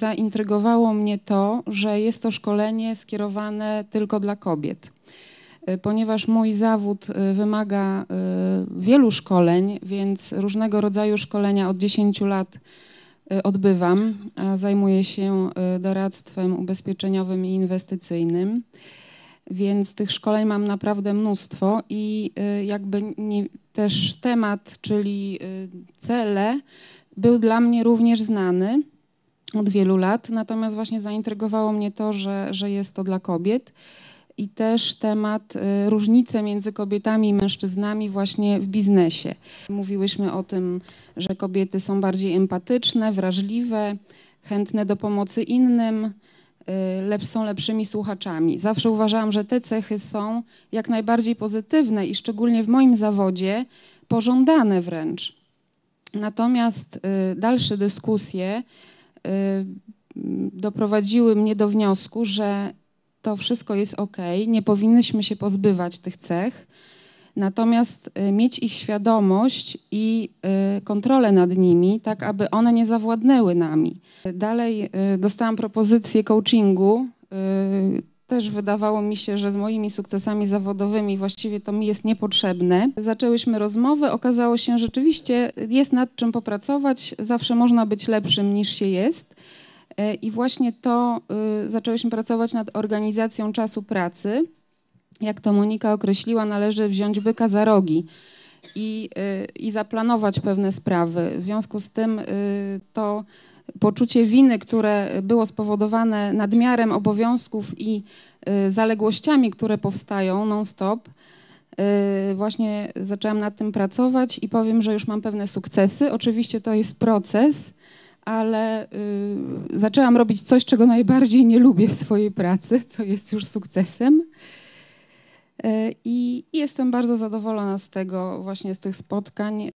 zaintrygowało mnie to, że jest to szkolenie skierowane tylko dla kobiet. Y, Ponieważ mój zawód y, wymaga y, wielu szkoleń, więc różnego rodzaju szkolenia od 10 lat odbywam, zajmuję się doradztwem ubezpieczeniowym i inwestycyjnym. Więc tych szkoleń mam naprawdę mnóstwo i jakby nie, też temat, czyli cele, był dla mnie również znany od wielu lat, natomiast właśnie zaintrygowało mnie to, że, że jest to dla kobiet i też temat y, różnice między kobietami i mężczyznami właśnie w biznesie. Mówiłyśmy o tym, że kobiety są bardziej empatyczne, wrażliwe, chętne do pomocy innym, y, lep, są lepszymi słuchaczami. Zawsze uważałam, że te cechy są jak najbardziej pozytywne i szczególnie w moim zawodzie pożądane wręcz. Natomiast y, dalsze dyskusje doprowadziły mnie do wniosku, że to wszystko jest ok, nie powinnyśmy się pozbywać tych cech, natomiast y, mieć ich świadomość i y, kontrolę nad nimi, tak aby one nie zawładnęły nami. Dalej y, dostałam propozycję coachingu. Też wydawało mi się, że z moimi sukcesami zawodowymi właściwie to mi jest niepotrzebne. Zaczęłyśmy rozmowę, okazało się, że rzeczywiście jest nad czym popracować, zawsze można być lepszym niż się jest. E, I właśnie to y, zaczęłyśmy pracować nad organizacją czasu pracy. Jak to Monika określiła, należy wziąć byka za rogi i, y, i zaplanować pewne sprawy. W związku z tym y, to poczucie winy, które było spowodowane nadmiarem obowiązków i y, zaległościami, które powstają non-stop, y, właśnie zaczęłam nad tym pracować i powiem, że już mam pewne sukcesy. Oczywiście to jest proces, ale y, zaczęłam robić coś, czego najbardziej nie lubię w swojej pracy, co jest już sukcesem. I jestem bardzo zadowolona z tego, właśnie z tych spotkań.